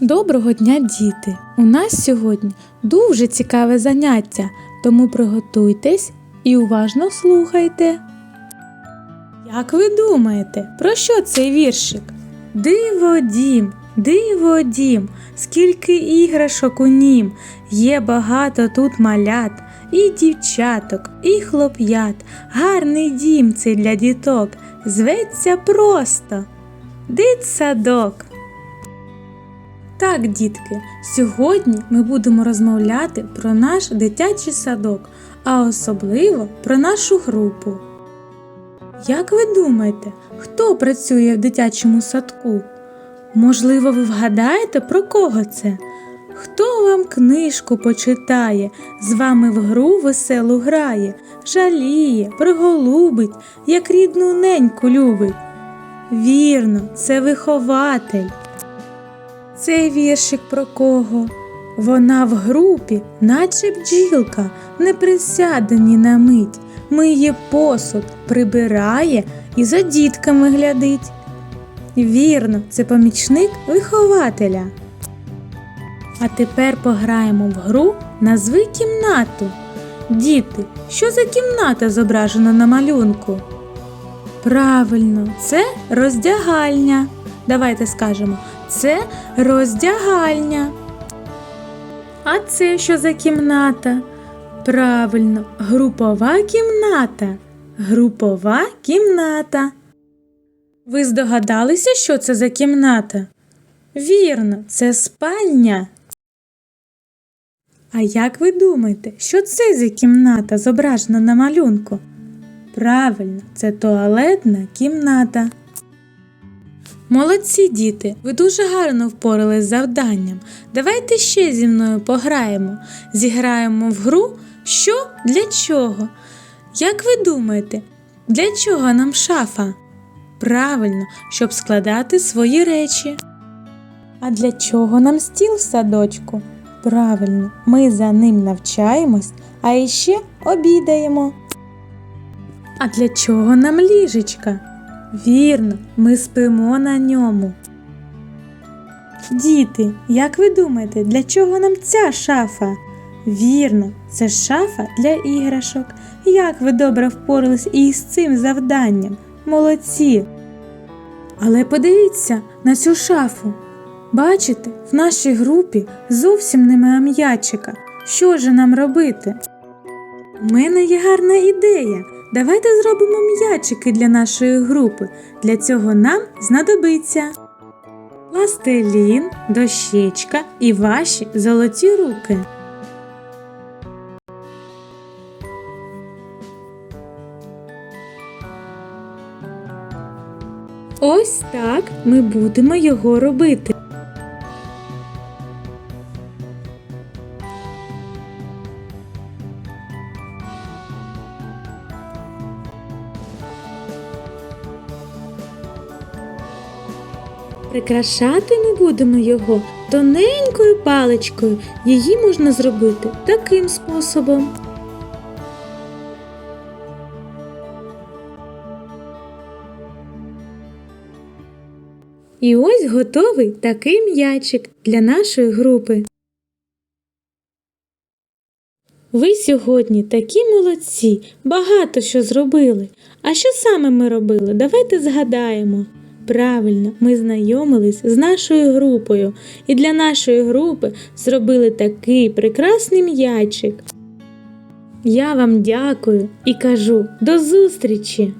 Доброго дня, діти! У нас сьогодні дуже цікаве заняття, тому приготуйтесь і уважно слухайте. Як ви думаєте, про що цей віршик? Диво дім, диво дім, скільки іграшок у нім, є багато тут малят, і дівчаток, і хлоп'ят. Гарний дім цей для діток, зветься просто дитсадок. Так, дітки, сьогодні ми будемо розмовляти про наш дитячий садок, а особливо про нашу групу. Як ви думаєте, хто працює в дитячому садку? Можливо, ви вгадаєте, про кого це? Хто вам книжку почитає, з вами в гру веселу грає, жаліє, приголубить, як рідну неньку любить? Вірно, це вихователь. Цей віршик про кого? Вона в групі, наче бджілка, не присяде ні на мить, миє посуд, прибирає і за дітками глядить. Вірно, це помічник вихователя. А тепер пограємо в гру Назви кімнату. Діти, що за кімната зображена на малюнку? Правильно, це роздягальня. Давайте скажемо, це роздягальня. А це що за кімната? Правильно, групова кімната. Групова кімната. Ви здогадалися, що це за кімната? Вірно, це спальня. А як ви думаєте, що це за кімната зображена на малюнку? Правильно, це туалетна кімната. Молодці діти, ви дуже гарно впорались з завданням. Давайте ще зі мною пограємо. Зіграємо в гру що для чого? Як ви думаєте, для чого нам шафа? Правильно, щоб складати свої речі. А для чого нам стіл в садочку? Правильно, ми за ним навчаємось, а іще обідаємо. А для чого нам ліжечка? Вірно, ми спимо на ньому. Діти, як ви думаєте, для чого нам ця шафа? Вірно, це шафа для іграшок. Як ви добре впорались і з цим завданням? Молодці. Але подивіться на цю шафу. Бачите, в нашій групі зовсім немає м'ячика. Що же нам робити? У мене є гарна ідея. Давайте зробимо м'ячики для нашої групи. Для цього нам знадобиться пластилін, дощечка і ваші золоті руки. Ось так ми будемо його робити. Прикрашати ми будемо його тоненькою паличкою. Її можна зробити таким способом. І ось готовий такий м'ячик для нашої групи. Ви сьогодні такі молодці, багато що зробили. А що саме ми робили? Давайте згадаємо. Правильно, ми знайомились з нашою групою і для нашої групи зробили такий прекрасний м'ячик. Я вам дякую і кажу до зустрічі!